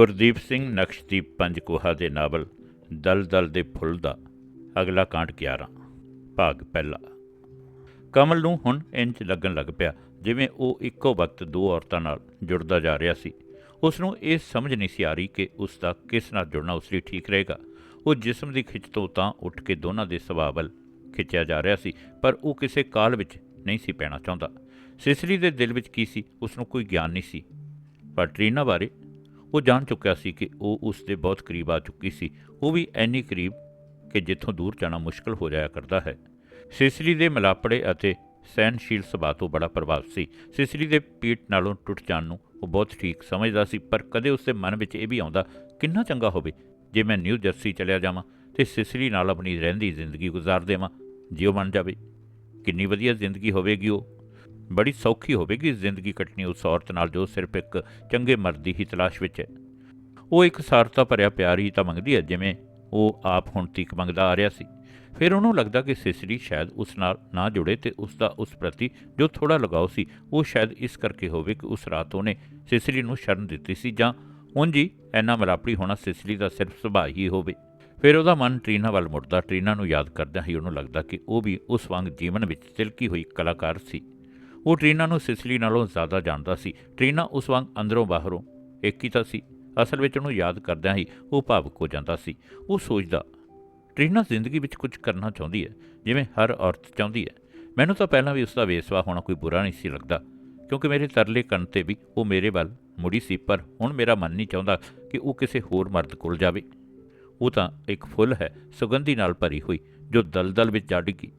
ਗੁਰਦੀਪ ਸਿੰਘ ਨਕਸ਼ਦੀਪ ਪੰਜਕੋਹਾ ਦੇ ਨਾਵਲ ਦਲ ਦਲ ਦੇ ਫੁੱਲ ਦਾ ਅਗਲਾ ਕਾਂਡ 11 ਭਾਗ ਪਹਿਲਾ। ਕਮਲ ਨੂੰ ਹੁਣ ਇੰਜ ਲੱਗਣ ਲੱਗ ਪਿਆ ਜਿਵੇਂ ਉਹ ਇੱਕੋ ਵਕਤ ਦੋ ਔਰਤਾਂ ਨਾਲ ਜੁੜਦਾ ਜਾ ਰਿਹਾ ਸੀ। ਉਸ ਨੂੰ ਇਹ ਸਮਝ ਨਹੀਂ ਸੀ ਆ ਰਹੀ ਕਿ ਉਸ ਦਾ ਕਿਸ ਨਾਲ ਜੁੜਨਾ ਉਸ ਲਈ ਠੀਕ ਰਹੇਗਾ। ਉਹ ਜਿਸਮ ਦੀ ਖਿੱਚ ਤੋਂ ਤਾਂ ਉੱਠ ਕੇ ਦੋਨਾਂ ਦੇ ਸੁਭਾਅ ਵੱਲ ਖਿੱਚਿਆ ਜਾ ਰਿਹਾ ਸੀ, ਪਰ ਉਹ ਕਿਸੇ ਕਾਲ ਵਿੱਚ ਨਹੀਂ ਸੀ ਪੈਣਾ ਚਾਹੁੰਦਾ। ਸਿਸਰੀ ਦੇ ਦਿਲ ਵਿੱਚ ਕੀ ਸੀ ਉਸ ਨੂੰ ਕੋਈ ਗਿਆਨ ਨਹੀਂ ਸੀ। ਪਰ ਟਰੀਨਾ ਬਾਰੇ ਉਹ ਜਾਣ ਚੁੱਕਿਆ ਸੀ ਕਿ ਉਹ ਉਸ ਦੇ ਬਹੁਤ ਕਰੀਬ ਆ ਚੁੱਕੀ ਸੀ। ਉਹ ਵੀ ਐਨੀ ਕਰੀਬ ਕਿ ਜਿੱਥੋਂ ਦੂਰ ਜਾਣਾ ਮੁਸ਼ਕਲ ਹੋ ਜਾਇਆ ਕਰਦਾ ਹੈ। ਸਿਸਰੀ ਦੇ ਮਲਾਪੜੇ ਅਤੇ ਸਹਿਨਸ਼ੀਲ ਸੁਭਾਅ ਤੋਂ ਬੜਾ ਪ੍ਰਭਾਵ ਸੀ। ਸਿਸਰੀ ਦੇ ਪੀਠ ਨਾਲੋਂ ਟੁੱਟ ਜਾਣ ਨੂੰ ਉਹ ਬਹੁਤ ਠੀਕ ਸਮਝਦਾ ਸੀ, ਪਰ ਕਦੇ ਉਸ ਦੇ ਮਨ ਵਿੱਚ ਇਹ ਵੀ ਆਉਂਦਾ, ਕਿੰਨਾ ਚੰਗਾ ਹੋਵੇ, ਜੇ ਮੈਂ ਨਿਊ ਜਰਸੀ ਚਲਿਆ ਜਾਵਾਂ ਤੇ ਸਿਸਰੀ ਨਾਲ ਆਪਣੀ ਰਹਿੰਦੀ ਜ਼ਿੰਦਗੀ ਗੁਜ਼ਾਰ ਦੇਵਾਂ, ਜੇ ਉਹ ਮੰਨ ਜਾਵੇ। ਕਿੰਨੀ ਵਧੀਆ ਜ਼ਿੰਦਗੀ ਹੋਵੇਗੀ ਉਹ। ਬੜੀ ਸੌਖੀ ਹੋਵੇਗੀ ਜ਼ਿੰਦਗੀ ਕੱਟਣੀ ਉਸ ਔਰਤ ਨਾਲ ਜੋ ਸਿਰਫ ਇੱਕ ਚੰਗੇ ਮਰਦ ਦੀ ਹੀ ਤਲਾਸ਼ ਵਿੱਚ ਹੈ। ਉਹ ਇੱਕ ਸਾਰਤਾ ਭਰਿਆ ਪਿਆਰ ਹੀ ਤਾਂ ਮੰਗਦੀ ਹੈ, ਜਿਵੇਂ ਉਹ ਆਪ ਹੁਣ ਤੀਕ ਮੰਗਦਾ ਆ ਰਿਹਾ ਸੀ। ਫਿਰ ਉਹਨੂੰ ਲੱਗਦਾ ਕਿ ਸਿਸਰੀ ਸ਼ਾਇਦ ਉਸ ਨਾਲ ਨਾ ਜੁੜੇ ਤੇ ਉਸ ਦਾ ਉਸ ਪ੍ਰਤੀ ਜੋ ਥੋੜਾ ਲਗਾਓ ਸੀ, ਉਹ ਸ਼ਾਇਦ ਇਸ ਕਰਕੇ ਹੋਵੇ ਕਿ ਉਸ ਰਾਤ ਉਹਨੇ ਸਿਸਰੀ ਨੂੰ ਸ਼ਰਨ ਦਿੱਤੀ ਸੀ ਜਾਂ ਉਂਝ ਹੀ ਐਨਾ ਮਲਾਪੜੀ ਹੋਣਾ ਸਿਸਰੀ ਦਾ ਸਿਰਫ ਸੁਭਾਅ ਹੀ ਹੋਵੇ। ਫਿਰ ਉਹਦਾ ਮਨ ਟਰੀਨਾ ਵੱਲ ਮੁੜਦਾ, ਟਰੀਨਾ ਨੂੰ ਯਾਦ ਕਰਦਿਆਂ ਹੀ ਉਹਨੂੰ ਲੱਗਦਾ ਕਿ ਉਹ ਵੀ ਉਸ ਵਾਂਗ ਜੀਵਨ ਵਿੱਚ ਤਿਲਕੀ ਹੋਈ ਕਲਾਕਾਰ ਸੀ। ਉਹ ਟਰੀਨਾ ਨੂੰ ਸਿਸਲੀ ਨਾਲੋਂ ਜ਼ਿਆਦਾ ਜਾਣਦਾ ਸੀ। ਟਰੀਨਾ ਉਸ ਵਾਂਗ ਅੰਦਰੋਂ ਬਾਹਰੋਂ ਇੱਕ ਹੀ ਤਾਂ ਸੀ। ਅਸਲ ਵਿੱਚ ਉਹਨੂੰ ਯਾਦ ਕਰਦਿਆਂ ਹੀ ਉਹ ਭਾਵੁਕ ਹੋ ਜਾਂਦਾ ਸੀ। ਉਹ ਸੋਚਦਾ, ਟਰੀਨਾ ਜ਼ਿੰਦਗੀ ਵਿੱਚ ਕੁਝ ਕਰਨਾ ਚਾਹੁੰਦੀ ਹੈ ਜਿਵੇਂ ਹਰ ਔਰਤ ਚਾਹੁੰਦੀ ਹੈ ਮੈਨੂੰ ਤਾਂ ਪਹਿਲਾਂ ਵੀ ਉਸ ਦਾ ਵੇਸਵਾ ਹੋਣਾ ਕੋਈ ਬੁਰਾ ਨਹੀਂ ਸੀ ਲੱਗਦਾ, ਕਿਉਂਕਿ ਮੇਰੇ ਤਰਲੇ ਕੰਨ ਤੇ ਵੀ ਉਹ ਮੇਰੇ ਵੱਲ ਮੁੜੀ ਸੀ, ਪਰ ਹੁਣ ਮੇਰਾ ਮਨ ਨਹੀਂ ਚਾਹੁੰਦਾ ਕਿ ਉਹ ਕਿਸੇ ਹੋਰ ਮਰਦ ਕੋਲ ਜਾਵੇ। ਉਹ ਤਾਂ ਇੱਕ ਫੁੱਲ ਹੈ, ਸੁਗੰਧੀ ਨਾਲ ਭਰੀ ਹੋਈ, ਜੋ ਦਲਦਲ ਵਿੱਚ ਜਾ ਡਿੱਗੀ।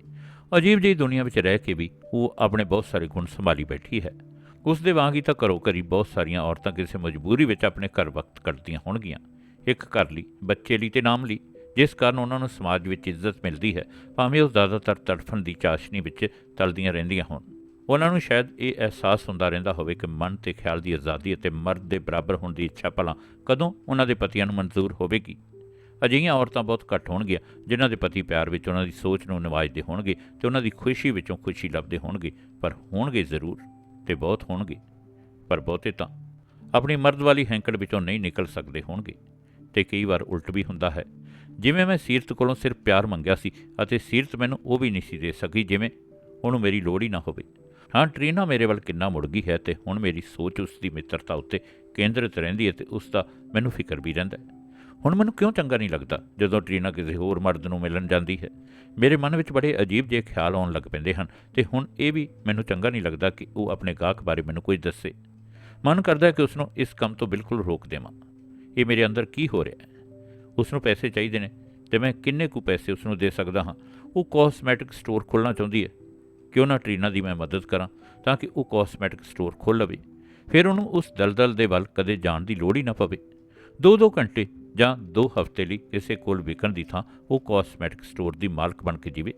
ਅਜੀਬ ਜਿਹੀ ਦੁਨੀਆ ਵਿੱਚ ਰਹਿ ਕੇ ਵੀ ਉਹ ਆਪਣੇ ਬਹੁਤ ਸਾਰੇ ਗੁਣ ਸੰਭਾਲੀ ਬੈਠੀ ਹੈ। ਉਸ ਦੇ ਵਾਂਗ ਹੀ ਤਾਂ ਘਰੋਂ ਘਰੀ ਬਹੁਤ ਸਾਰੀਆਂ ਔਰਤਾਂ ਕਿਸੇ ਮਜਬੂਰੀ ਵਿੱਚ ਆਪਣੇ ਘਰ ਵਕਤ ਕੱਢਦੀਆਂ ਹੋਣਗੀਆਂ। ਇੱਕ ਘਰ ਲਈ, ਬੱਚੇ ਲਈ ਤੇ ਨਾਮ ਲਈ, ਜਿਸ ਕਾਰਨ ਉਹਨਾਂ ਨੂੰ ਸਮਾਜ ਵਿੱਚ ਇੱਜ਼ਤ ਮਿਲਦੀ ਹੈ, ਭਾਵੇਂ ਉਹ ਜ਼ਿਆਦਾਤਰ ਤੜਫਣ ਦੀ ਚਾਸ਼ਨੀ ਵਿੱਚ ਤਲਦੀਆਂ ਰਹਿੰਦੀਆਂ ਹੋਣ। ਉਹਨਾਂ ਨੂੰ ਸ਼ਾਇਦ ਇਹ ਅਹਿਸਾਸ ਹੁੰਦਾ ਰਹਿੰਦਾ ਹੋਵੇ ਕਿ ਮਨ ਤੇ ਖਿਆਲ ਦੀ ਆਜ਼ਾਦੀ ਅਤੇ ਮਰਦ ਦੇ ਬਰਾਬਰ ਹੋਣ ਦੀ ਇੱਛਾ ਭਲਾ ਕਦੋਂ ਉਹਨਾਂ ਦੇ ਪਤੀਆਂ ਨੂੰ ਮਨਜ਼ੂਰ ਹੋਵੇਗੀ। ਅਜਿਹੀਆਂ ਔਰਤਾਂ ਬਹੁਤ ਘੱਟ ਹੋਣਗੀਆਂ, ਜਿਨ੍ਹਾਂ ਦੇ ਪਤੀ ਪਿਆਰ ਵਿੱਚ, ਉਹਨਾਂ ਦੀ ਸੋਚ ਨੂੰ ਨਿਵਾਜਦੇ ਹੋਣਗੇ ਤੇ ਉਹਨਾਂ ਦੀ ਖੁਸ਼ੀ ਵਿੱਚੋਂ ਖੁਸ਼ੀ ਲੱਭਦੇ ਹੋਣਗੇ। ਪਰ ਹੋਣਗੇ ਜ਼ਰੂਰ ਤੇ ਬਹੁਤ ਹੋਣਗੇ, ਪਰ ਬਹੁਤੇ ਤਾਂ ਆਪਣੀ ਮਰਦ ਵਾਲੀ ਹੈਂਕੜ ਵਿੱਚੋਂ ਨਹੀਂ ਨਿਕਲ ਸਕਦੇ ਹੋਣਗੇ। ਤੇ ਕਈ ਵਾਰ ਉਲਟ ਵੀ ਹੁੰਦਾ ਹੈ। ਜਿਵੇਂ ਮੈਂ ਸੀਰਤ ਕੋਲੋਂ ਸਿਰਫ ਪਿਆਰ ਮੰਗਿਆ ਸੀ ਅਤੇ ਸੀਰਤ ਮੈਨੂੰ ਉਹ ਵੀ ਨਹੀਂ ਸੀ ਦੇ ਸਕੀ ਜਿਵੇਂ ਉਹਨੂੰ ਮੇਰੀ ਲੋੜ ਹੀ ਨਾ ਹੋਵੇ। ਹਾਂ, ਟਰੀਨਾ ਮੇਰੇ ਵੱਲ ਕਿੰਨਾ ਮੁੜ ਗਈ ਹੈ ਤੇ ਹੁਣ ਮੇਰੀ ਸੋਚ ਉਸ ਦੀ ਮਿੱਤਰਤਾ ਉੱਤੇ ਕੇਂਦਰਿਤ ਰਹਿੰਦੀ ਹੈ ਤੇ ਉਸ ਦਾ ਮੈਨੂੰ ਫਿਕਰ ਵੀ ਰਹਿੰਦਾ ਹੈ। ਹੁਣ ਮੈਨੂੰ ਕਿਉਂ ਚੰਗਾ ਨਹੀਂ ਲੱਗਦਾ ਜਦੋਂ ਟਰੀਨਾ ਕਿਸੇ ਹੋਰ ਮਰਦ ਨੂੰ ਮਿਲਣ ਜਾਂਦੀ ਹੈ? ਮੇਰੇ ਮਨ ਵਿੱਚ ਬੜੇ ਅਜੀਬ ਜਿਹੇ ਖਿਆਲ ਆਉਣ ਲੱਗ ਪੈਂਦੇ ਹਨ ਤੇ ਹੁਣ ਇਹ ਵੀ ਮੈਨੂੰ ਚੰਗਾ ਨਹੀਂ ਲੱਗਦਾ ਕਿ ਉਹ ਆਪਣੇ ਗਾਹਕ ਬਾਰੇ ਮੈਨੂੰ ਕੁਝ ਦੱਸੇ। ਮਨ ਕਰਦਾ ਹੈ ਕਿ ਉਸ ਨੂੰ ਇਸ ਕੰਮ ਤੋਂ ਬਿਲਕੁਲ ਰੋਕ ਦੇਵਾਂ। ਇਹ ਮੇਰੇ ਅੰਦਰ ਕੀ ਹੋ ਰਿਹਾ ਹੈ? ਉਸ ਨੂੰ ਪੈਸੇ ਚਾਹੀਦੇ ਨੇ ਤੇ ਮੈਂ ਕਿੰਨੇ ਕੁ ਪੈਸੇ ਉਸ ਨੂੰ ਦੇ ਸਕਦਾ ਹਾਂ? ਉਹ ਕਾਸਮੈਟਿਕ ਸਟੋਰ ਖੋਲ੍ਹਣਾ ਚਾਹੁੰਦੀ ਹੈ। ਕਿਉਂ ਨਾ ਟਰੀਨਾ ਦੀ ਮੈਂ ਮਦਦ ਕਰਾਂ ਤਾਂ ਕਿ ਉਹ ਕਾਸਮੈਟਿਕ ਸਟੋਰ ਖੋਲ੍ਹ ਲਵੇ। ਫਿਰ ਉਹਨੂੰ ਉਸ ਦਲਦਲ ਦੇ ਵੱਲ ਕਦੇ ਜਾਣ ਦੀ ਲੋੜ ਹੀ ਨਾ ਪਵੇ। ਦੋ ਦੋ ਘੰਟੇ ਜਾਂ ਦੋ ਹਫ਼ਤੇ ਲਈ ਕਿਸੇ ਕੋਲ ਵਿਕਣ ਦੀ ਥਾਂ ਉਹ ਕਾਸਮੈਟਿਕ ਸਟੋਰ ਦੀ ਮਾਲਕ ਬਣ ਕੇ ਜੀਵੇ।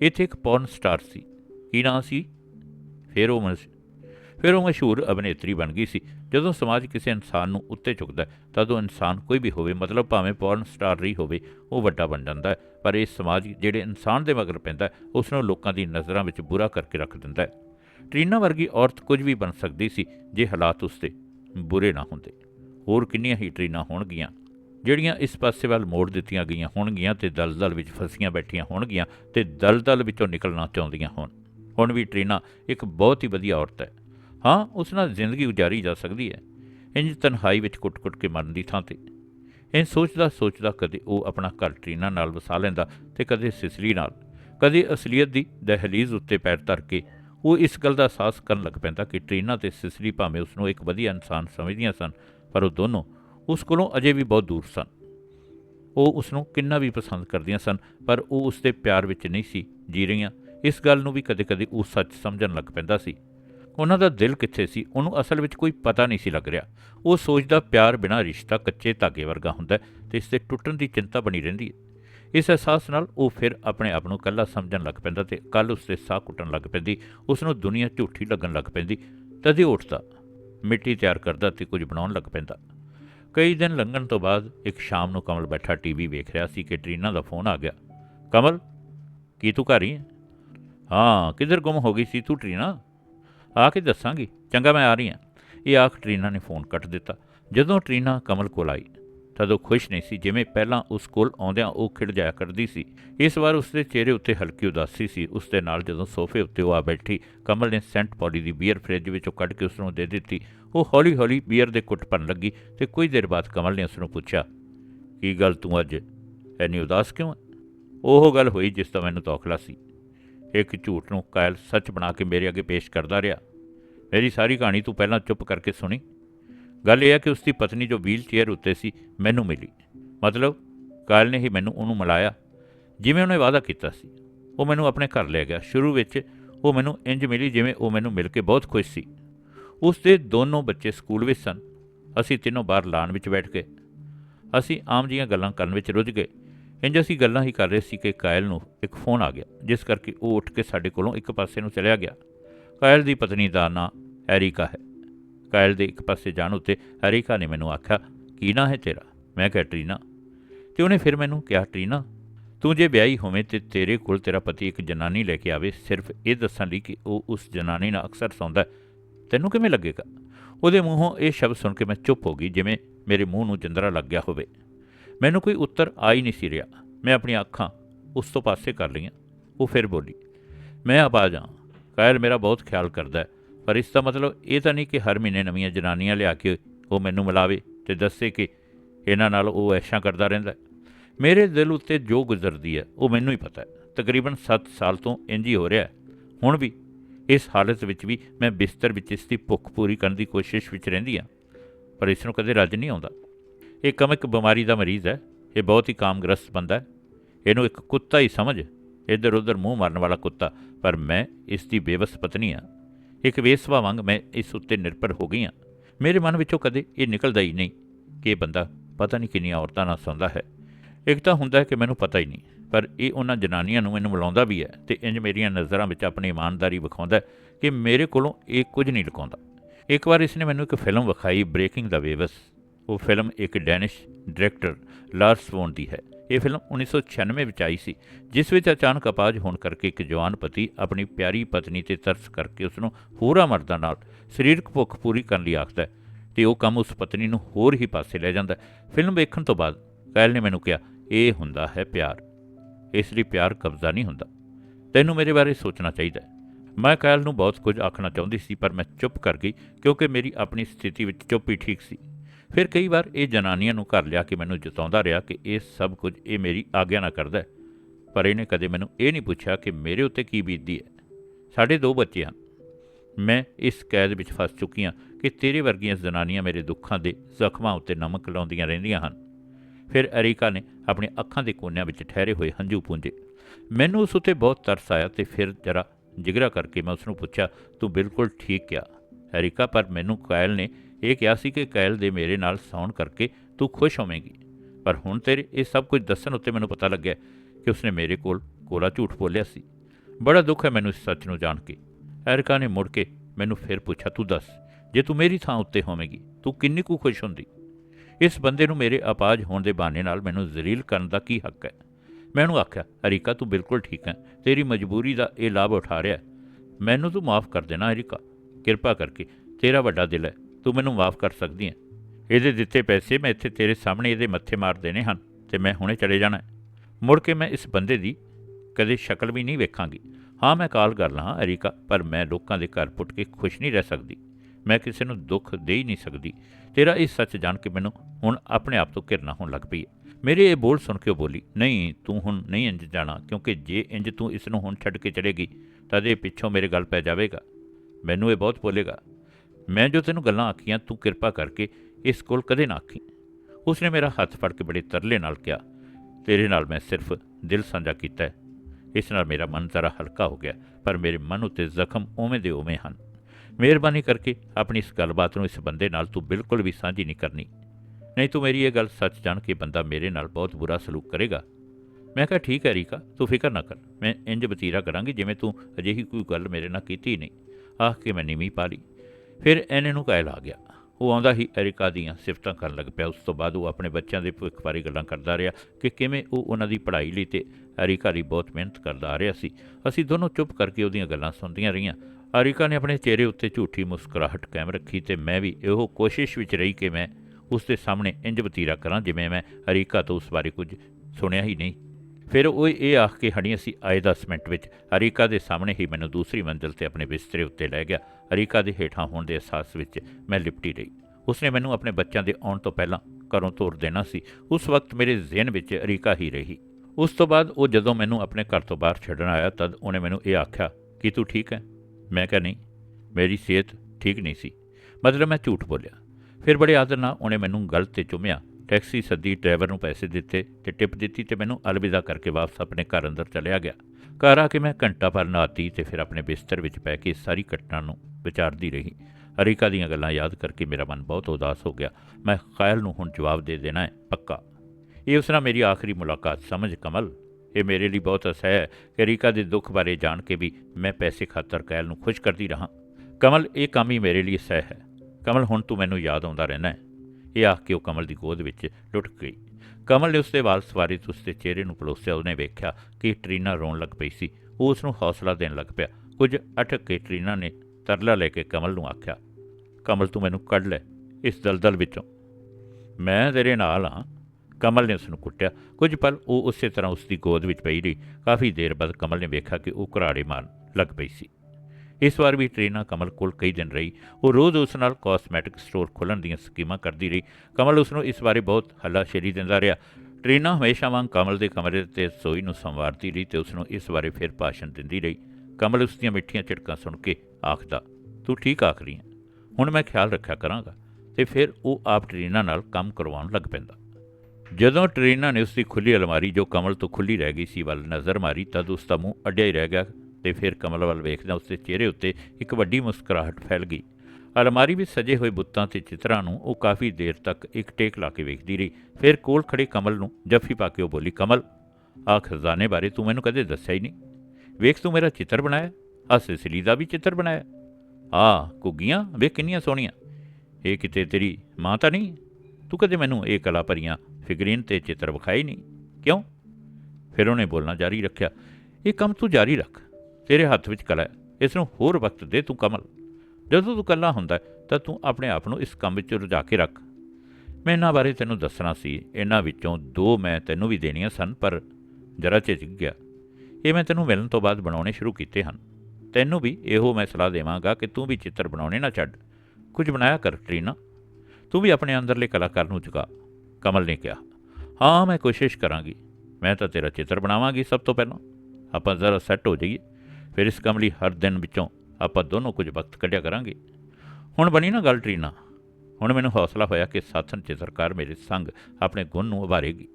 ਇੱਥੇ ਇੱਕ ਪੌਰਨ ਸਟਾਰ ਸੀ। ਕੀ ਨਾਂ ਸੀ? ਫਿਰ ਉਹ ਮਸ ਫਿਰ ਉਹ ਮਸ਼ਹੂਰ ਅਭਿਨੇਤਰੀ ਬਣ ਗਈ ਸੀ। ਜਦੋਂ ਸਮਾਜ ਕਿਸੇ ਇਨਸਾਨ ਨੂੰ ਉੱਤੇ ਚੁੱਕਦਾ ਹੈ, ਤਦ ਉਹ ਇਨਸਾਨ ਕੋਈ ਵੀ ਹੋਵੇ ਮਤਲਬ ਭਾਵੇਂ ਪੌਰਨ ਸਟਾਰ ਰਹੀ ਹੋਵੇ ਉਹ ਵੱਡਾ ਬਣ ਜਾਂਦਾ ਹੈ। ਪਰ ਇਹ ਸਮਾਜ ਜਿਹੜੇ ਇਨਸਾਨ ਦੇ ਮਗਰ ਪੈਂਦਾ ਹੈ, ਉਸ ਨੂੰ ਲੋਕਾਂ ਦੀ ਨਜ਼ਰਾਂ ਵਿੱਚ ਬੁਰਾ ਕਰਕੇ ਰੱਖ ਦਿੰਦਾ ਹੈ। ਟਰੀਨਾ ਵਰਗੀ ਔਰਤ ਕੁਝ ਵੀ ਬਣ ਸਕਦੀ ਸੀ ਜੇ ਹਾਲਾਤ ਉਸ ਤੇ ਬੁਰੇ ਨਾ ਹੁੰਦੇ। ਹੋਰ ਕਿੰਨੀਆਂ ਹੀ ਟਰੀਨਾ ਹੋਣਗੀਆਂ। ਜਿਹੜੀਆਂ ਇਸ ਪਾਸੇ ਵੱਲ ਮੋੜ ਦਿੱਤੀਆਂ ਗਈਆਂ ਹੋਣਗੀਆਂ ਤੇ ਦਲਦਲ ਵਿੱਚ ਫਸੀਆਂ ਬੈਠੀਆਂ ਹੋਣਗੀਆਂ ਤੇ ਦਲਦਲ ਵਿੱਚੋਂ ਨਿਕਲਣਾ ਚਾਹੁੰਦੀਆਂ ਹੋਣ। ਹੁਣ ਵੀ ਟਰੀਨਾ ਇੱਕ ਬਹੁਤ ਹੀ ਵਧੀਆ ਔਰਤ ਹੈ। ਹਾਂ, ਉਸ ਨਾਲ ਜ਼ਿੰਦਗੀ ਗੁਜ਼ਾਰੀ ਜਾ ਸਕਦੀ ਹੈ। ਇੰਜ ਤਨਹਾਈ ਵਿੱਚ ਕੁੱਟ-ਕੁੱਟ ਕੇ ਮਰਨ ਦੀ ਥਾਂ ਤੇ। ਇਹ ਸੋਚਦਾ ਸੋਚਦਾ ਕਦੇ ਉਹ ਆਪਣਾ ਘਰ ਟਰੀਨਾ ਨਾਲ ਵਸਾ ਲੈਂਦਾ ਤੇ ਕਦੇ ਸਿਸਲੀ ਨਾਲ। ਕਦੇ ਅਸਲੀਅਤ ਦੀ ਦਹਲੀਜ਼ ਉੱਤੇ ਪੈਰ ਧਰ ਕੇ। ਉਹ ਇਸ ਗੱਲ ਦਾ ਅਹਿਸਾਸ ਕਰਨ ਲੱਗ ਪੈਂਦਾ ਕਿ ਟਰੀਨਾ ਤੇ ਸਿਸਲੀ ਭਾਵੇਂ ਉਸ ਨੂੰ ਇੱਕ ਵਧੀਆ ਇਨਸਾਨ ਸਮਝਦੀਆਂ ਸਨ, ਪਰ ਉਹ ਦੋਨੋਂ ਉਸ ਕੋਲੋਂ ਅਜੇ ਵੀ ਬਹੁਤ ਦੂਰ ਸਨ। ਉਹ ਉਸ ਨੂੰ ਕਿੰਨਾ ਵੀ ਪਸੰਦ ਕਰਦੀਆਂ ਸਨ, ਪਰ ਉਹ ਉਸ ਦੇ ਪਿਆਰ ਵਿੱਚ ਨਹੀਂ ਸੀ ਜੀ ਰਹੀਆਂ। ਇਸ ਗੱਲ ਨੂੰ ਵੀ ਕਦੇ-ਕਦੇ ਉਹ ਸੱਚ ਸਮਝਣ ਲੱਗ ਪੈਂਦਾ ਸੀ। ਉਹਨਾਂ ਦਾ ਦਿਲ ਕਿੱਥੇ ਸੀ, ਉਹਨੂੰ ਅਸਲ ਵਿੱਚ ਕੋਈ ਪਤਾ ਨਹੀਂ ਸੀ ਲੱਗ ਰਿਹਾ। ਉਹ ਸੋਚਦਾ ਪਿਆਰ ਬਿਨਾਂ ਰਿਸ਼ਤਾ ਕੱਚੇ ਧਾਗੇ ਵਰਗਾ ਹੁੰਦਾ ਹੈ ਤੇ ਇਸ ਦੇ ਟੁੱਟਣ ਦੀ ਚਿੰਤਾ ਬਣੀ ਰਹਿੰਦੀ ਹੈ। ਇਸ ਅਹਿਸਾਸ ਨਾਲ ਉਹ ਫਿਰ ਆਪਣੇ ਆਪ ਨੂੰ ਇਕੱਲਾ ਸਮਝਣ ਲੱਗ ਪੈਂਦਾ ਤੇ ਕੱਲ ਉਸ ਦੇ ਸਾਹ ਕੁੱਟਣ ਲੱਗ ਪੈਂਦੀ। ਉਸ ਨੂੰ ਦੁਨੀਆ ਝੂਠੀ ਲੱਗਣ ਲੱਗ ਪੈਂਦੀ। ਤਦੇ ਉੱਠਦਾ, ਮਿੱਟੀ ਤਿਆਰ ਕਰਦਾ ਤੇ ਕੁਝ ਬਣਾਉਣ ਲੱਗ ਪੈਂਦਾ। ਕਈ ਦਿਨ ਲੰਘਣ ਤੋਂ ਬਾਅਦ ਇੱਕ ਸ਼ਾਮ ਨੂੰ ਕਮਲ ਬੈਠਾ ਟੀਵੀ ਵੇਖ ਰਿਹਾ ਸੀ ਕਿ ਟਰੀਨਾ ਦਾ ਫੋਨ ਆ ਗਿਆ। ਕਮਲ, ਕੀ ਤੂੰ ਘਰ ਹੀ ਹੈ? ਹਾਂ, ਕਿੱਧਰ ਗੁੰਮ ਹੋ ਗਈ ਸੀ ਤੂੰ ਟਰੀਨਾ? ਆ ਕੇ ਦੱਸਾਂਗੀ। ਚੰਗਾ ਮੈਂ ਆ ਰਹੀ ਹਾਂ। ਇਹ ਆਖ ਟਰੀਨਾ ਨੇ ਫੋਨ ਕੱਟ ਦਿੱਤਾ। ਜਦੋਂ ਟਰੀਨਾ ਕਮਲ ਕੋਲ ਆਈ ਤਦੋਂ ਖੁਸ਼ ਨਹੀਂ ਸੀ, ਜਿਵੇਂ ਪਹਿਲਾਂ ਉਸ ਕੋਲ ਆਉਂਦਿਆਂ ਉਹ ਖਿੜ ਜਾਇਆ ਕਰਦੀ ਸੀ। ਇਸ ਵਾਰ ਉਸਦੇ ਚਿਹਰੇ ਉੱਤੇ ਹਲਕੀ ਉਦਾਸੀ ਸੀ। ਉਸ ਦੇ ਨਾਲ ਜਦੋਂ ਸੋਫੇ ਉੱਤੇ ਉਹ ਆ ਬੈਠੀ, ਕਮਲ ਨੇ ਸੈਂਟ ਪੌਲੀ ਦੀ ਬੀਅਰ ਫ੍ਰਿਜ ਵਿੱਚੋਂ ਕੱਢ ਕੇ ਉਸ ਨੂੰ ਦੇ ਦਿੱਤੀ। ਉਹ ਹੌਲੀ-ਹੌਲੀ ਬੀਅਰ ਦੇ ਕੁੱਟ ਭਰਨ ਲੱਗੀ ਤੇ ਕੁਝ ਦੇਰ ਬਾਅਦ ਕਮਲ ਨੇ ਉਸ ਨੂੰ ਪੁੱਛਿਆ, ਕੀ ਗੱਲ ਤੂੰ ਅੱਜ ਐਨੀ ਉਦਾਸ ਕਿਉਂ ਹੈ ਉਹ ਗੱਲ ਹੋਈ ਜਿਸ ਦਾ ਮੈਨੂੰ ਤੌਖਲਾ ਸੀ। ਇੱਕ ਝੂਠ ਨੂੰ ਕਾਇਲ ਸੱਚ ਬਣਾ ਕੇ ਮੇਰੇ ਅੱਗੇ ਪੇਸ਼ ਕਰਦਾ ਰਿਹਾ। ਮੇਰੀ ਸਾਰੀ ਕਹਾਣੀ ਤੂੰ ਪਹਿਲਾਂ ਚੁੱਪ ਕਰਕੇ ਸੁਣੀ। ਗੱਲ ਇਹ ਹੈ ਕਿ ਉਸ ਦੀ ਪਤਨੀ ਜੋ ਵੀਲ ਚੇਅਰ ਉੱਤੇ ਸੀ, ਮੈਨੂੰ ਮਿਲੀ। ਮਤਲਬ ਕਾਇਲ ਨੇ ਹੀ ਮੈਨੂੰ ਉਹਨੂੰ ਮਿਲਾਇਆ। ਜਿਵੇਂ ਉਹਨੇ ਵਾਅਦਾ ਕੀਤਾ ਸੀ, ਉਹ ਮੈਨੂੰ ਆਪਣੇ ਘਰ ਲੈ ਗਿਆ। ਸ਼ੁਰੂ ਵਿੱਚ ਉਹ ਮੈਨੂੰ ਇੰਜ ਮਿਲੀ ਜਿਵੇਂ ਉਹ ਮੈਨੂੰ ਮਿਲ ਕੇ ਬਹੁਤ ਖੁਸ਼ ਸੀ। ਉਸ ਦੇ ਦੋਨੋਂ ਬੱਚੇ ਸਕੂਲ ਵਿੱਚ ਸਨ। ਅਸੀਂ ਤਿੰਨੋਂ ਬਾਹਰ ਲਾਨ ਵਿੱਚ ਬੈਠ ਗਏ। ਅਸੀਂ ਆਮ ਜੀਆਂ ਗੱਲਾਂ ਕਰਨ ਵਿੱਚ ਰੁੱਝ ਗਏ। ਇੰਜ ਅਸੀਂ ਗੱਲਾਂ ਹੀ ਕਰ ਰਹੇ ਸੀ ਕਿ ਕਾਇਲ ਨੂੰ ਇੱਕ ਫੋਨ ਆ ਗਿਆ, ਜਿਸ ਕਰਕੇ ਉਹ ਉੱਠ ਕੇ ਸਾਡੇ ਕੋਲੋਂ ਇੱਕ ਪਾਸੇ ਨੂੰ ਚਲਿਆ ਗਿਆ। ਕਾਇਲ ਦੀ ਪਤਨੀ ਦਾ ਨਾਂ ਐਰੀਕਾ ਹੈ। ਕਾਇਲ ਦੇ ਇੱਕ ਪਾਸੇ ਜਾਣ ਉੱਤੇ ਐਰਿਕਾ ਨੇ ਮੈਨੂੰ ਆਖਿਆ, ਕੀ ਨਾਂ ਹੈ ਤੇਰਾ? ਮੈਂ ਕਿਹਾ, ਟਰੀਨਾ। ਤੇ ਉਹਨੇ ਫਿਰ ਮੈਨੂੰ ਕਿਹਾ, ਟਰੀਨਾ, ਤੂੰ ਜੇ ਵਿਆਹੀ ਹੋਵੇਂ ਤੇ ਤੇਰੇ ਕੋਲ ਤੇਰਾ ਪਤੀ ਇੱਕ ਜਨਾਨੀ ਲੈ ਕੇ ਆਵੇ, ਸਿਰਫ ਇਹ ਦੱਸਣ ਲਈ ਕਿ ਉਹ ਉਸ ਜਨਾਨੀ ਨਾਲ ਅਕਸਰ ਸੌਂਦਾ ਤੈਨੂੰ ਕਿਵੇਂ ਲੱਗੇਗਾ? ਉਹਦੇ ਮੂੰਹੋਂ ਇਹ ਸ਼ਬਦ ਸੁਣ ਕੇ ਮੈਂ ਚੁੱਪ ਹੋ ਗਈ, ਜਿਵੇਂ ਮੇਰੇ ਮੂੰਹ ਨੂੰ ਜਿੰਦਰਾ ਲੱਗ ਗਿਆ ਹੋਵੇ। ਮੈਨੂੰ ਕੋਈ ਉੱਤਰ ਆ ਹੀ ਨਹੀਂ ਸੀ ਰਿਹਾ। ਮੈਂ ਆਪਣੀਆਂ ਅੱਖਾਂ ਉਸ ਤੋਂ ਪਾਸੇ ਕਰ ਲਈਆਂ। ਉਹ ਫਿਰ ਬੋਲੀ, ਮੈਂ ਆਪ ਆ ਜਾ ਕਾਇਲ ਮੇਰਾ ਬਹੁਤ ਖਿਆਲ ਕਰਦਾ ਹੈ। ਪਰ ਇਸ ਦਾ ਮਤਲਬ ਇਹ ਤਾਂ ਨਹੀਂ ਕਿ ਹਰ ਮਹੀਨੇ ਨਵੀਆਂ ਜਨਾਨੀਆਂ ਲਿਆ ਕੇ ਉਹ ਮੈਨੂੰ ਮਿਲਾਵੇ ਤੇ ਦੱਸੇ ਕਿ ਇਹਨਾਂ ਨਾਲ ਉਹ ਐਸ਼ਾਂ ਕਰਦਾ ਰਹਿੰਦਾ ਮੇਰੇ ਦਿਲ ਉੱਤੇ ਜੋ ਗੁਜ਼ਰਦੀ ਹੈ, ਉਹ ਮੈਨੂੰ ਹੀ ਪਤਾ ਹੈ। ਤਕਰੀਬਨ 7 ਸਾਲ ਤੋਂ ਇੰਜ ਹੀ ਹੋ ਰਿਹਾ ਹੈ। ਹੁਣ ਵੀ ਇਸ ਹਾਲਤ ਵਿੱਚ ਵੀ ਮੈਂ ਬਿਸਤਰ ਵਿੱਚ ਇਸ ਦੀ ਭੁੱਖ ਪੂਰੀ ਕਰਨ ਦੀ ਕੋਸ਼ਿਸ਼ ਵਿੱਚ ਰਹਿੰਦੀ ਹਾਂ, ਪਰ ਇਸ ਨੂੰ ਕਦੇ ਰੱਜ ਨਹੀਂ ਆਉਂਦਾ। ਇਹ ਕਮਿਕ ਬਿਮਾਰੀ ਦਾ ਮਰੀਜ਼ ਹੈ। ਇਹ ਬਹੁਤ ਹੀ ਕਾਮਗ੍ਰਸਤ ਬੰਦਾ ਹੈ। ਇਹਨੂੰ ਇੱਕ ਕੁੱਤਾ ਹੀ ਸਮਝ। ਇੱਧਰ ਉੱਧਰ ਮੂੰਹ ਮਾਰਨ ਵਾਲਾ ਕੁੱਤਾ, ਪਰ ਮੈਂ ਇਸ ਦੀ ਬੇਵਸ ਪਤਨੀ ਹਾਂ। ਇੱਕ ਵੇਸਵਾ ਵਾਂਗ ਮੈਂ ਇਸ ਉੱਤੇ ਨਿਰਭਰ ਹੋ ਗਈ ਹਾਂ। ਮੇਰੇ ਮਨ ਵਿੱਚੋਂ ਕਦੇ ਇਹ ਨਿਕਲਦਾ ਹੀ ਨਹੀਂ ਕਿ ਇਹ ਬੰਦਾ ਪਤਾ ਨਹੀਂ ਕਿੰਨੀਆਂ ਔਰਤਾਂ ਨਾਲ ਸੌਂਦਾ ਹੈ। ਇੱਕ ਤਾਂ ਹੁੰਦਾ ਹੈ ਕਿ ਮੈਨੂੰ ਪਤਾ ਹੀ ਨਹੀਂ, ਪਰ ਇਹ ਉਹਨਾਂ ਜਨਾਨੀਆਂ ਨੂੰ ਮੈਨੂੰ ਮਿਲਾਉਂਦਾ ਵੀ ਹੈ ਤੇ ਇੰਜ ਮੇਰੀਆਂ ਨਜ਼ਰਾਂ ਵਿੱਚ ਆਪਣੀ ਇਮਾਨਦਾਰੀ ਵਿਖਾਉਂਦਾ ਕਿ ਮੇਰੇ ਕੋਲੋਂ ਇਹ ਕੁਝ ਨਹੀਂ ਲੁਕਾਉਂਦਾ। ਇੱਕ ਵਾਰ ਇਸਨੇ ਮੈਨੂੰ ਇੱਕ ਫਿਲਮ ਵਿਖਾਈ ਬ੍ਰੇਕਿੰਗ ਦਾ ਵੇਵਸ ਉਹ ਫਿਲਮ ਇੱਕ ਡੈਨਿਸ਼ ਡਾਇਰੈਕਟਰ ਲਾਰਸ ਵੋਨ ਦੀ ਹੈ। ਇਹ ਫਿਲਮ 1996 ਵਿੱਚ ਆਈ ਸੀ, ਜਿਸ ਵਿੱਚ ਅਚਾਨਕ ਅਪਾਜ ਹੋਣ ਕਰਕੇ ਇੱਕ ਜਵਾਨ ਪਤੀ ਆਪਣੀ ਪਿਆਰੀ ਪਤਨੀ ਤੇ ਤਰਸ ਕਰਕੇ ਉਸ ਨੂੰ ਹੋਰਾਂ ਮਰਦਾਂ ਨਾਲ ਸਰੀਰਕ ਭੁੱਖ ਪੂਰੀ ਕਰਨ ਲਈ ਆਖਦਾ ਹੈ ਤੇ ਉਹ ਕੰਮ ਉਸ ਪਤਨੀ ਨੂੰ ਹੋਰ ਹੀ ਪਾਸੇ ਲੈ ਜਾਂਦਾ ਫਿਲਮ ਵੇਖਣ ਤੋਂ ਬਾਅਦ ਕਾਇਲ ਨੇ ਮੈਨੂੰ ਕਿਹਾ, ਇਹ ਹੁੰਦਾ ਹੈ ਪਿਆਰ। ਇਸ ਲਈ ਪਿਆਰ ਕਬਜ਼ਾ ਨਹੀਂ ਹੁੰਦਾ। ਤੈਨੂੰ ਮੇਰੇ ਬਾਰੇ ਸੋਚਣਾ ਚਾਹੀਦਾ ਹੈ। ਮੈਂ ਕਾਇਲ ਨੂੰ ਬਹੁਤ ਕੁਝ ਆਖਣਾ ਚਾਹੁੰਦੀ ਸੀ, ਪਰ ਮੈਂ ਚੁੱਪ ਕਰ ਗਈ ਕਿਉਂਕਿ ਮੇਰੀ ਆਪਣੀ ਸਥਿਤੀ ਵਿੱਚ ਚੁੱਪ ਹੀ ਠੀਕ ਸੀ। ਫਿਰ ਕਈ ਵਾਰ ਇਹ ਜਨਾਨੀਆਂ ਨੂੰ ਘਰ ਲਿਆ ਕੇ ਮੈਨੂੰ ਜਤਾਉਂਦਾ ਰਿਹਾ ਕਿ ਇਹ ਸਭ ਕੁਝ, ਇਹ ਮੇਰੀ ਆਗਿਆ ਨਾਲ ਕਰਦਾ ਹੈ। ਪਰ ਇਹਨੇ ਕਦੇ ਮੈਨੂੰ ਇਹ ਨਹੀਂ ਪੁੱਛਿਆ ਕਿ ਮੇਰੇ ਉੱਤੇ ਕੀ ਬੀਤਦੀ ਹੈ। ਸਾਡੇ ਦੋ ਬੱਚੇ ਹਨ। ਮੈਂ ਇਸ ਕੈਦ ਵਿੱਚ ਫਸ ਚੁੱਕੀ ਹਾਂ ਕਿ ਤੇਰੇ ਵਰਗੀਆਂ ਜ਼ਨਾਨੀਆਂ ਮੇਰੇ ਦੁੱਖਾਂ ਦੇ ਜ਼ਖਮਾਂ ਉੱਤੇ ਨਮਕ ਲਾਉਂਦੀਆਂ ਰਹਿੰਦੀਆਂ ਹਨ। ਫਿਰ ਅਰੀਕਾ ਨੇ ਆਪਣੇ ਅੱਖਾਂ ਦੇ ਕੋਨਿਆਂ ਵਿੱਚ ਠਹਿਰੇ ਹੋਏ ਹੰਝੂ ਪੂੰਝੇ। ਮੈਨੂੰ ਉਸ ਉੱਤੇ ਬਹੁਤ ਤਰਸ ਆਇਆ ਤੇ ਫਿਰ ਜਰਾ ਜਿਗਰਾ ਕਰਕੇ ਮੈਂ ਉਸ ਨੂੰ ਪੁੱਛਿਆ, ਤੂੰ ਬਿਲਕੁਲ ਠੀਕ ਕਿਹਾ ਅਰੀਕਾ, ਪਰ ਮੈਨੂੰ ਕਾਇਲ ਨੇ ਇਹ ਕਿਹਾ ਸੀ ਕਿ ਕੈਲ ਦੇ ਮੇਰੇ ਨਾਲ ਸੌਣ ਕਰਕੇ ਤੂੰ ਖੁਸ਼ ਹੋਵੇਂਗੀ। ਪਰ ਹੁਣ ਤੇਰੇ ਇਹ ਸਭ ਕੁਝ ਦੱਸਣ ਉੱਤੇ ਮੈਨੂੰ ਪਤਾ ਲੱਗਿਆ ਕਿ ਉਸਨੇ ਮੇਰੇ ਕੋਲ ਕੋਲਾ ਝੂਠ ਬੋਲਿਆ ਸੀ। ਬੜਾ ਦੁੱਖ ਹੈ ਮੈਨੂੰ ਇਸ ਸੱਚ ਨੂੰ ਜਾਣ ਕੇ। ਐਰਿਕਾ ਨੇ ਮੁੜ ਕੇ ਮੈਨੂੰ ਫਿਰ ਪੁੱਛਿਆ, ਤੂੰ ਦੱਸ, ਜੇ ਤੂੰ ਮੇਰੀ ਥਾਂ ਉੱਤੇ ਹੋਵੇਂਗੀ, ਤੂੰ ਕਿੰਨੀ ਕੁ ਖੁਸ਼ ਹੁੰਦੀ? ਇਸ ਬੰਦੇ ਨੂੰ ਮੇਰੇ ਅਪਾਜ ਹੋਣ ਦੇ ਬਹਾਨੇ ਨਾਲ ਮੈਨੂੰ ਜ਼ਲੀਲ ਕਰਨ ਦਾ ਕੀ ਹੱਕ ਹੈ? ਮੈਂ ਉਹਨੂੰ ਆਖਿਆ, ਅਰੀਕਾ, ਤੂੰ ਬਿਲਕੁਲ ਠੀਕ ਹੈ। ਤੇਰੀ ਮਜਬੂਰੀ ਦਾ ਇਹ ਲਾਭ ਉਠਾ ਰਿਹਾ ਮੈਨੂੰ ਤੂੰ ਮਾਫ ਕਰ ਦੇਣਾ, ਅਰੀਕਾ। ਕਿਰਪਾ ਕਰਕੇ, ਤੇਰਾ ਵੱਡਾ ਦਿਲ ਹੈ। ਤੂੰ ਮੈਨੂੰ ਮਾਫ ਕਰ ਸਕਦੀ ਹੈ। ਇਹਦੇ ਦਿੱਤੇ ਪੈਸੇ ਮੈਂ ਇੱਥੇ ਤੇਰੇ ਸਾਹਮਣੇ ਇਹਦੇ ਮੱਥੇ ਮਾਰ ਦੇਣੇ ਹਨ ਤੇ ਮੈਂ ਹੁਣੇ ਚਲੇ ਜਾਣਾ ਮੁੜ ਕੇ ਮੈਂ ਇਸ ਬੰਦੇ ਦੀ ਕਦੇ ਸ਼ਕਲ ਵੀ ਨਹੀਂ ਵੇਖਾਂਗੀ। ਹਾਂ, ਮੈਂ ਕਾਲ ਕਰ ਲਾਂ ਅਰੀਕਾ, ਪਰ ਮੈਂ ਲੋਕਾਂ ਦੇ ਘਰ ਪੁੱਟ ਕੇ ਖੁਸ਼ ਨਹੀਂ ਰਹਿ ਸਕਦੀ। ਮੈਂ ਕਿਸੇ ਨੂੰ ਦੁੱਖ ਦੇ ਹੀ ਨਹੀਂ ਸਕਦੀ। ਤੇਰਾ ਇਹ ਸੱਚ ਜਾਣ ਕੇ ਮੈਨੂੰ ਹੁਣ ਆਪਣੇ ਆਪ ਤੋਂ ਘਿਰਨਾ ਹੋਣ ਲੱਗ ਪਈ ਹੈ। ਮੇਰੇ ਇਹ ਬੋਲ ਸੁਣ ਕੇ ਉਹ ਬੋਲੀ, ਨਹੀਂ, ਤੂੰ ਹੁਣ ਨਹੀਂ ਇੰਜ ਜਾਣਾ, ਕਿਉਂਕਿ ਜੇ ਇੰਜ ਤੂੰ ਇਸ ਨੂੰ ਹੁਣ ਛੱਡ ਕੇ ਚਲੇਗੀ ਤਾਂ ਇਹ ਪਿੱਛੋਂ ਮੇਰੇ ਗੱਲ ਪੈ ਜਾਵੇਗਾ। ਮੈਨੂੰ ਇਹ ਬਹੁਤ ਬੋਲੇਗਾ। ਮੈਂ ਜੋ ਤੈਨੂੰ ਗੱਲਾਂ ਆਖੀਆਂ, ਤੂੰ ਕਿਰਪਾ ਕਰਕੇ ਇਸ ਕੋਲ ਕਦੇ ਨਾ ਆਖੀ। ਉਸਨੇ ਮੇਰਾ ਹੱਥ ਫੜ ਕੇ ਬੜੇ ਤਰਲੇ ਨਾਲ ਕਿਹਾ, ਤੇਰੇ ਨਾਲ ਮੈਂ ਸਿਰਫ ਦਿਲ ਸਾਂਝਾ ਕੀਤਾ ਇਸ ਨਾਲ ਮੇਰਾ ਮਨ ਜ਼ਰਾ ਹਲਕਾ ਹੋ ਗਿਆ, ਪਰ ਮੇਰੇ ਮਨ ਉੱਤੇ ਜ਼ਖਮ ਉਵੇਂ ਦੇ ਉਵੇਂ ਹਨ। ਮਿਹਰਬਾਨੀ ਕਰਕੇ ਆਪਣੀ ਇਸ ਗੱਲਬਾਤ ਨੂੰ ਇਸ ਬੰਦੇ ਨਾਲ ਤੂੰ ਬਿਲਕੁਲ ਵੀ ਸਾਂਝੀ ਨਹੀਂ ਕਰਨੀ। ਨਹੀਂ, ਤੂੰ ਮੇਰੀ ਇਹ ਗੱਲ ਸੱਚ ਜਾਣ ਕੇ ਬੰਦਾ ਮੇਰੇ ਨਾਲ ਬਹੁਤ ਬੁਰਾ ਸਲੂਕ ਕਰੇਗਾ। ਮੈਂ ਕਿਹਾ, ਠੀਕ ਹੈ ਰੀਕਾ, ਤੂੰ ਫਿਕਰ ਨਾ ਕਰ। ਮੈਂ ਇੰਜ ਬਤੀਰਾ ਕਰਾਂਗੀ ਜਿਵੇਂ ਤੂੰ ਅਜਿਹੀ ਕੋਈ ਗੱਲ ਮੇਰੇ ਨਾਲ ਕੀਤੀ ਨਹੀਂ। ਆਖ ਕੇ ਮੈਂ ਨੀਵੀਂ ਪਾ ਲਈ। ਫਿਰ ਐਨੇ ਨੂੰ ਕਾਇਲ ਆ ਗਿਆ। ਉਹ ਆਉਂਦਾ ਹੀ ਅਰਿਕਾ ਦੀਆਂ ਸਿਫਤਾਂ ਕਰਨ ਲੱਗ ਪਿਆ। ਉਸ ਤੋਂ ਬਾਅਦ ਉਹ ਆਪਣੇ ਬੱਚਿਆਂ ਦੇ ਭਵਿੱਖ ਬਾਰੇ ਗੱਲਾਂ ਕਰਦਾ ਰਿਹਾ ਕਿ ਕਿਵੇਂ ਉਹ ਉਹਨਾਂ ਦੀ ਪੜ੍ਹਾਈ ਲਈ ਤੇ ਅਰਿਕਾ ਲਈ ਬਹੁਤ ਮਿਹਨਤ ਕਰਦਾ ਆ ਰਿਹਾ ਸੀ। ਅਸੀਂ ਦੋਨੋਂ ਚੁੱਪ ਕਰਕੇ ਉਹਦੀਆਂ ਗੱਲਾਂ ਸੁਣਦੀਆਂ ਰਹੀਆਂ। ਅਰਿਕਾ ਨੇ ਆਪਣੇ ਚਿਹਰੇ ਉੱਤੇ ਝੂਠੀ ਮੁਸਕਰਾਹਟ ਕਾਇਮ ਰੱਖੀ ਤੇ ਮੈਂ ਵੀ ਇਹੋ ਕੋਸ਼ਿਸ਼ ਵਿੱਚ ਰਹੀ ਕਿ ਮੈਂ ਉਸ ਦੇ ਸਾਹਮਣੇ ਇੰਜ ਵਤੀਰਾ ਕਰਾਂ ਜਿਵੇਂ ਮੈਂ ਅਰੀਕਾ ਤੋਂ ਉਸ ਬਾਰੇ ਕੁਝ ਸੁਣਿਆ ਹੀ ਨਹੀਂ। ਫਿਰ ਉਹ ਇਹ ਆਖ ਕੇ ਹਣੀ ਅਸੀਂ ਆਏ 10 ਮਿੰਟ ਵਿੱਚ ਅਰੀਕਾ ਦੇ ਸਾਹਮਣੇ ਹੀ ਮੈਨੂੰ ਦੂਸਰੀ ਮੰਜ਼ਲ ਤੇ ਆਪਣੇ ਬਿਸਤਰੇ ਉੱਤੇ ਲੈ ਗਿਆ। ਅਰੀਕਾ ਦੇ ਹੇਠਾਂ ਹੋਣ ਦੇ ਅਹਿਸਾਸ ਵਿੱਚ ਮੈਂ ਲਿਪਟੀ ਰਹੀ ਉਸਨੇ ਮੈਨੂੰ ਆਪਣੇ ਬੱਚਿਆਂ ਦੇ ਆਉਣ ਤੋਂ ਪਹਿਲਾਂ ਘਰੋਂ ਤੋਰ ਦੇਣਾ ਸੀ। ਉਸ ਵਕਤ ਮੇਰੇ ਜ਼ਿਹਨ ਵਿੱਚ ਅਰੀਕਾ ਹੀ ਰਹੀ। ਉਸ ਤੋਂ ਬਾਅਦ ਉਹ ਜਦੋਂ ਮੈਨੂੰ ਆਪਣੇ ਘਰ ਤੋਂ ਬਾਹਰ ਛੱਡਣ ਆਇਆ, ਤਦ ਉਹਨੇ ਮੈਨੂੰ ਇਹ ਆਖਿਆ, ਕਿ ਤੂੰ ਠੀਕ ਹੈ? ਮੈਂ ਕਿਹਾ, ਨਹੀਂ, ਮੇਰੀ ਸਿਹਤ ਠੀਕ ਨਹੀਂ ਸੀ। ਮਤਲਬ ਮੈਂ ਝੂਠ ਬੋਲਿਆ। ਫਿਰ ਬੜੇ ਆਦਰ ਨਾਲ ਉਹਨੇ ਮੈਨੂੰ ਗਲਤ ਤੇ ਚੁੰਮਿਆ। ਟੈਕਸੀ ਸੱਦੀ ਡਰਾਈਵਰ ਨੂੰ ਪੈਸੇ ਦਿੱਤੇ ਤੇ ਟਿਪ ਦਿੱਤੀ ਤੇ ਮੈਨੂੰ ਅਲਵਿਦਾ ਕਰਕੇ ਵਾਪਸ ਆਪਣੇ ਘਰ ਅੰਦਰ ਚਲਿਆ ਗਿਆ। ਘਰ ਆ ਕੇ ਮੈਂ ਘੰਟਾ ਭਰ ਨਹਾਤੀ ਤੇ ਫਿਰ ਆਪਣੇ ਬਿਸਤਰ ਵਿੱਚ ਪੈ ਕੇ ਸਾਰੀ ਘਟਨਾ ਨੂੰ ਵਿਚਾਰਦੀ ਰਹੀ। ਅਰੀਕਾ ਦੀਆਂ ਗੱਲਾਂ ਯਾਦ ਕਰਕੇ ਮੇਰਾ ਮਨ ਬਹੁਤ ਉਦਾਸ ਹੋ ਗਿਆ। ਮੈਂ ਖਾਇਲ ਨੂੰ ਹੁਣ ਜਵਾਬ ਦੇ ਦੇਣਾ ਹੈ, ਪੱਕਾ। ਇਹ ਉਸ ਨਾਲ ਮੇਰੀ ਆਖਰੀ ਮੁਲਾਕਾਤ। ਸਮਝ, ਕਮਲ? ਇਹ ਮੇਰੇ ਲਈ ਬਹੁਤ ਅਸਹਿ ਹੈ ਕਿ ਅਰੀਕਾ ਦੇ ਦੁੱਖ ਬਾਰੇ ਜਾਣ ਕੇ ਵੀ ਮੈਂ ਪੈਸੇ ਖਾਤਰ ਕਾਇਲ ਨੂੰ ਖੁਸ਼ ਕਰਦੀ ਰਹਾ। ਕਮਲ, ਇਹ ਕੰਮ ਹੀ ਮੇਰੇ ਲਈ ਸਹਿ ਹੈ। ਕਮਲ, ਹੁਣ ਤੂੰ ਮੈਨੂੰ ਯਾਦ ਆਉਂਦਾ ਰਹਿਣਾ ਹੈ। ਇਹ ਆਖ ਕੇ ਉਹ ਕਮਲ ਦੀ ਗੋਦ ਵਿੱਚ ਲੁੱਟ ਗਈ। ਕਮਲ ਨੇ ਉਸਦੇ ਵਾਲ ਸਵਾਰੀ ਤੇ ਉਸਦੇ ਚਿਹਰੇ ਨੂੰ ਪਲੋਸਿਆ, ਉਹਨੇ ਵੇਖਿਆ ਕਿ ਟਰੀਨਾ ਰੋਣ ਲੱਗ ਪਈ ਸੀ। ਉਹ ਉਸ ਨੂੰ ਹੌਸਲਾ ਦੇਣ ਲੱਗ ਪਿਆ। ਕੁਝ ਅਟਕ ਕੇ ਟਰੀਨਾ ਨੇ ਤਰਲਾ ਲੈ ਕੇ ਕਮਲ ਨੂੰ ਆਖਿਆ, ਕਮਲ, ਤੂੰ ਮੈਨੂੰ ਕੱਢ ਲੈ ਇਸ ਦਲਦਲ ਵਿੱਚੋਂ। ਮੈਂ ਤੇਰੇ ਨਾਲ ਹਾਂ ਕਮਲ ਨੇ ਉਸ ਨੂੰ ਕੁੱਟਿਆ। ਕੁਝ ਪਲ ਉਹ ਉਸੇ ਤਰ੍ਹਾਂ ਉਸ ਦੀ ਗੋਦ ਵਿੱਚ ਪਈ ਰਹੀ। ਕਾਫੀ ਦੇਰ ਬਾਅਦ ਕਮਲ ਨੇ ਵੇਖਿਆ ਕਿ ਉਹ ਘਰਾੜੇ ਮਾਰਨ ਲੱਗ ਪਈ ਸੀ। ਇਸ ਵਾਰ ਵੀ ਟ੍ਰੇਨਾ ਕਮਲ ਕੋਲ ਕਈ ਦਿਨ ਰਹੀ। ਉਹ ਰੋਜ਼ ਉਸ ਨਾਲ ਕਾਸਮੈਟਿਕ ਸਟੋਰ ਖੋਲ੍ਹਣ ਦੀਆਂ ਸਕੀਮਾਂ ਕਰਦੀ ਰਹੀ। ਕਮਲ ਉਸ ਨੂੰ ਇਸ ਬਾਰੇ ਬਹੁਤ ਹੱਲਾਸ਼ੇਰੀ ਦਿੰਦਾ ਰਿਹਾ। ਟ੍ਰੇਨਾ ਹਮੇਸ਼ਾ ਵਾਂਗ ਕਮਲ ਦੇ ਕਮਰੇ ਤੇ ਸੋਈ ਨੂੰ ਸੰਵਾਰਦੀ ਰਹੀ ਤੇ ਉਸ ਨੂੰ ਇਸ ਬਾਰੇ ਫਿਰ ਭਾਸ਼ਣ ਦਿੰਦੀ ਰਹੀ। ਕਮਲ ਉਸ ਦੀਆਂ ਮਿੱਠੀਆਂ ਝਟਕਾਂ ਸੁਣ ਕੇ ਆਖਦਾ, ਤੂੰ ਠੀਕ ਆਖ ਰਹੀ ਹੈ। ਹੁਣ ਮੈਂ ਖਿਆਲ ਰੱਖਿਆ ਕਰਾਂਗਾ। ਤੇ ਫਿਰ ਉਹ ਆਪ ਟ੍ਰੇਨਾ ਨਾਲ ਕੰਮ ਕਰਵਾਉਣ ਲੱਗ ਪੈਂਦਾ। ਜਦੋਂ ਟ੍ਰੇਨਾ ਨੇ ਉਸ ਦੀ ਖੁੱਲੀ ਅਲਮਾਰੀ ਜੋ ਕਮਲ ਤੋਂ ਖੁੱਲੀ ਰਹਿ ਗਈ ਸੀ ਵੱਲ ਨਜ਼ਰ ਮਾਰੀ, ਤਦ ਉਸ ਦਾ ਮੂੰਹ ਅੱਡਿਆ ਹੀ ਰਹਿ ਗਿਆ। ਤੇ ਫਿਰ ਕਮਲ ਵੱਲ ਵੇਖਦਿਆਂ ਉਸਦੇ ਚਿਹਰੇ ਉੱਤੇ ਇੱਕ ਵੱਡੀ ਮੁਸਕਰਾਹਟ ਫੈਲ ਗਈ। ਅਲਮਾਰੀ ਵਿੱਚ ਸਜੇ ਹੋਏ ਬੁੱਤਾਂ ਤੇ ਚਿੱਤਰਾਂ ਨੂੰ ਉਹ ਕਾਫੀ ਦੇਰ ਤੱਕ ਇੱਕ ਟੇਕ ਲਾ ਕੇ ਵੇਖਦੀ ਰਹੀ। ਫਿਰ ਕੋਲ ਖੜੇ ਕਮਲ ਨੂੰ ਜੱਫੀ ਪਾ ਕੇ ਉਹ ਬੋਲੀ, ਕਮਲ, ਆ ਖਜ਼ਾਨੇ ਬਾਰੇ ਤੂੰ ਮੈਨੂੰ ਕਦੇ ਦੱਸਿਆ ਹੀ ਨਹੀਂ। ਵੇਖ ਤੂੰ ਮੇਰਾ ਚਿੱਤਰ ਬਣਾਇਆ, ਆ ਸਿਸਲੀ ਦਾ ਵੀ ਚਿੱਤਰ ਬਣਾਇਆ। ਆ ਕੁੱਗੀਆਂ ਵੇਖ ਕਿੰਨੀਆਂ ਸੋਹਣੀਆਂ। ਇਹ ਕਿਤੇ ਤੇਰੀ ਮਾਂ ਤਾਂ ਨਹੀਂ? ਤੂੰ ਕਦੇ ਮੈਨੂੰ ਇਹ ਕਲਾ ਭਰੀਆਂ ਫਿਗਰੀਨ ਤੇ ਚਿੱਤਰ ਵਿਖਾਈ ਨਹੀਂ? ਕਿਉਂ? ਫਿਰ ਉਹਨੇ ਬੋਲਣਾ ਜਾਰੀ ਰੱਖਿਆ, ਇਹ ਕੰਮ ਤੂੰ ਜਾਰੀ ਰੱਖ। ਤੇਰੇ ਹੱਥ ਵਿੱਚ ਕਲਾ ਇਸ ਨੂੰ ਹੋਰ ਵਕਤ ਦੇ ਤੂੰ ਕਮਲ। ਜਦੋਂ ਤੂੰ ਇਕੱਲਾ ਹੁੰਦਾ ਤਾਂ ਤੂੰ ਆਪਣੇ ਆਪ ਨੂੰ ਇਸ ਕੰਮ ਵਿੱਚ ਰੁਝਾ ਕੇ ਰੱਖ। ਮੈਂ ਇਹਨਾਂ ਬਾਰੇ ਤੈਨੂੰ ਦੱਸਣਾ ਸੀ। ਇਹਨਾਂ ਵਿੱਚੋਂ ਦੋ ਮੈਂ ਤੈਨੂੰ ਵੀ ਦੇਣੀਆਂ ਸਨ, ਪਰ ਜਰਾ ਝਿਜਕ ਗਿਆ। ਇਹ ਮੈਂ ਤੈਨੂੰ ਮਿਲਣ ਤੋਂ ਬਾਅਦ ਬਣਾਉਣੇ ਸ਼ੁਰੂ ਕੀਤੇ ਹਨ। ਤੈਨੂੰ ਵੀ ਇਹੋ ਮੈਂ ਸਲਾਹ ਦੇਵਾਂਗਾ ਕਿ ਤੂੰ ਵੀ ਚਿੱਤਰ ਬਣਾਉਣੇ ਨਾ ਛੱਡ। ਕੁਝ ਬਣਾਇਆ ਕਰ, ਟਰੀਨਾ। ਤੂੰ ਵੀ ਆਪਣੇ ਅੰਦਰਲੇ ਕਲਾਕਾਰ ਨੂੰ ਜਗਾ ਕਮਲ ਨੇ ਕਿਹਾ, ਹਾਂ, ਮੈਂ ਕੋਸ਼ਿਸ਼ ਕਰਾਂਗੀ। ਮੈਂ ਤਾਂ ਤੇਰਾ ਚਿੱਤਰ ਬਣਾਵਾਂਗੀ ਸਭ ਤੋਂ ਪਹਿਲਾਂ। ਆਪਾਂ ਜ਼ਰਾ ਸੈੱਟ ਹੋ ਜਾਈਏ। ਫਿਰ ਇਸ ਕੰਮ ਲਈ ਹਰ ਦਿਨ ਵਿੱਚੋਂ ਆਪਾਂ ਦੋਨੋਂ ਕੁਝ ਵਕਤ ਕੱਢਿਆ ਕਰਾਂਗੇ। ਹੁਣ ਬਣੀ ਨਾ ਗੱਲ ਟਰੀਨਾ। ਹੁਣ ਮੈਨੂੰ ਹੌਸਲਾ ਹੋਇਆ ਕਿ ਸਾਥਨ ਚਿੱਤਰਕਾਰ ਮੇਰੇ ਸੰਗ ਆਪਣੇ ਗੁਣ ਨੂੰ ਉਭਾਰੇਗੀ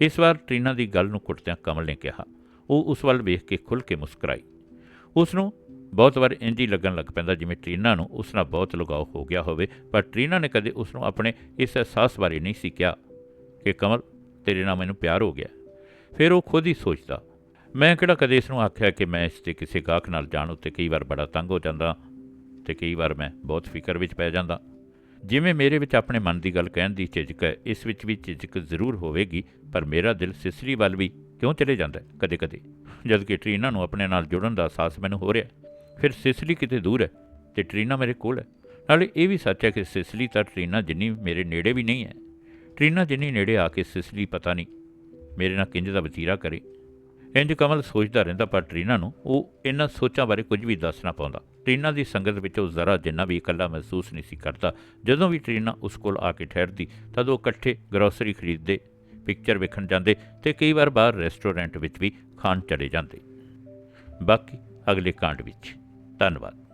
ਇਸ ਵਾਰ ਟਰੀਨਾ ਦੀ ਗੱਲ ਨੂੰ ਕੁੱਟਦਿਆਂ ਕਮਲ ਨੇ ਕਿਹਾ। ਉਹ ਉਸ ਵੱਲ ਵੇਖ ਕੇ ਖੁੱਲ੍ਹ ਕੇ ਮੁਸਕਰਾਈ। ਉਸ ਨੂੰ ਬਹੁਤ ਵਾਰ ਇੰਜ ਹੀ ਲੱਗਣ ਲੱਗ ਪੈਂਦਾ ਜਿਵੇਂ ਟਰੀਨਾ ਨੂੰ ਉਸ ਨਾਲ ਬਹੁਤ ਲਗਾਓ ਹੋ ਗਿਆ ਹੋਵੇ, ਪਰ ਟਰੀਨਾ ਨੇ ਕਦੇ ਉਸ ਨੂੰ ਆਪਣੇ ਇਸ ਅਹਿਸਾਸ ਬਾਰੇ ਨਹੀਂ ਸੀ ਕਿਹਾ ਕਿ ਕਮਲ, ਤੇਰੇ ਨਾਲ ਮੈਨੂੰ ਪਿਆਰ ਹੋ ਗਿਆ। ਫਿਰ ਉਹ ਖੁਦ ਹੀ ਸੋਚਦਾ ਮੈਂ ਕਿਹੜਾ ਕਦੇ ਇਸ ਨੂੰ ਆਖਿਆ ਕਿ ਮੈਂ ਇਸ ਤੇ ਕਿਸੇ ਗਾਹਕ ਨਾਲ ਜਾਣ ਉੱਤੇ ਕਈ ਵਾਰ ਬੜਾ ਤੰਗ ਹੋ ਜਾਂਦਾ ਤੇ ਕਈ ਵਾਰ ਮੈਂ ਬਹੁਤ ਫਿਕਰ ਵਿੱਚ ਪੈ ਜਾਂਦਾ। ਜਿਵੇਂ ਮੇਰੇ ਵਿੱਚ ਆਪਣੇ ਮਨ ਦੀ ਗੱਲ ਕਹਿਣ ਦੀ ਝਿਜਕ ਹੈ, ਇਸ ਵਿੱਚ ਵੀ ਝਿਜਕ ਜ਼ਰੂਰ ਹੋਵੇਗੀ, ਪਰ ਮੇਰਾ ਦਿਲ ਸਿਸਰੀ ਵੱਲ ਵੀ ਕਿਉਂ ਚਲੇ ਜਾਂਦਾ ਕਦੇ ਕਦੇ ਜਦ ਕਿ ਟਰੀਨਾ ਨੂੰ ਆਪਣੇ ਨਾਲ ਜੁੜਨ ਦਾ ਅਹਿਸਾਸ ਮੈਨੂੰ ਹੋ ਰਿਹਾ ਫਿਰ ਸਿਸਰੀ ਕਿਤੇ ਦੂਰ ਹੈ ਤੇ ਟਰੀਨਾ ਮੇਰੇ ਕੋਲ ਹੈ। ਨਾਲੇ ਇਹ ਵੀ ਸੱਚ ਹੈ ਕਿ ਸਿਸਲੀ ਤਾਂ ਟਰੀਨਾ ਜਿੰਨੀ ਮੇਰੇ ਨੇੜੇ ਵੀ ਨਹੀਂ ਹੈ। ਟਰੀਨਾ ਜਿੰਨੀ ਨੇੜੇ ਆ ਕੇ ਸਿਸਲੀ ਪਤਾ ਨਹੀਂ ਮੇਰੇ ਨਾਲ ਕਿੰਜ ਦਾ ਵਤੀਰਾ ਕਰੇ। ਇੰਜ ਕਮਲ ਸੋਚਦਾ ਰਹਿੰਦਾ, ਪਰ ਟਰੀਨਾ ਨੂੰ ਉਹ ਇਹਨਾਂ ਸੋਚਾਂ ਬਾਰੇ ਕੁਝ ਵੀ ਦੱਸ ਨਾ ਪਾਉਂਦਾ। ਟਰੀਨਾ ਦੀ ਸੰਗਤ ਵਿੱਚ ਉਹ ਜ਼ਰਾ ਜਿੰਨਾ ਵੀ ਇਕੱਲਾ ਮਹਿਸੂਸ ਨਹੀਂ ਸੀ ਕਰਦਾ, ਜਦੋਂ ਵੀ ਟਰੀਨਾ ਉਸ ਕੋਲ ਆ ਕੇ ਠਹਿਰਦੀ, ਤਦ ਉਹ ਇਕੱਠੇ ਗਰੋਸਰੀ ਖਰੀਦਦੇ ਪਿਕਚਰ ਵੇਖਣ ਜਾਂਦੇ ਤੇ ਕਈ ਵਾਰ ਬਾਹਰ ਰੈਸਟੋਰੈਂਟ ਵਿੱਚ ਵੀ ਖਾਣ ਚਲੇ ਜਾਂਦੇ। ਬਾਕੀ ਅਗਲੇ ਕਾਂਡ ਵਿੱਚ। ਧੰਨਵਾਦ।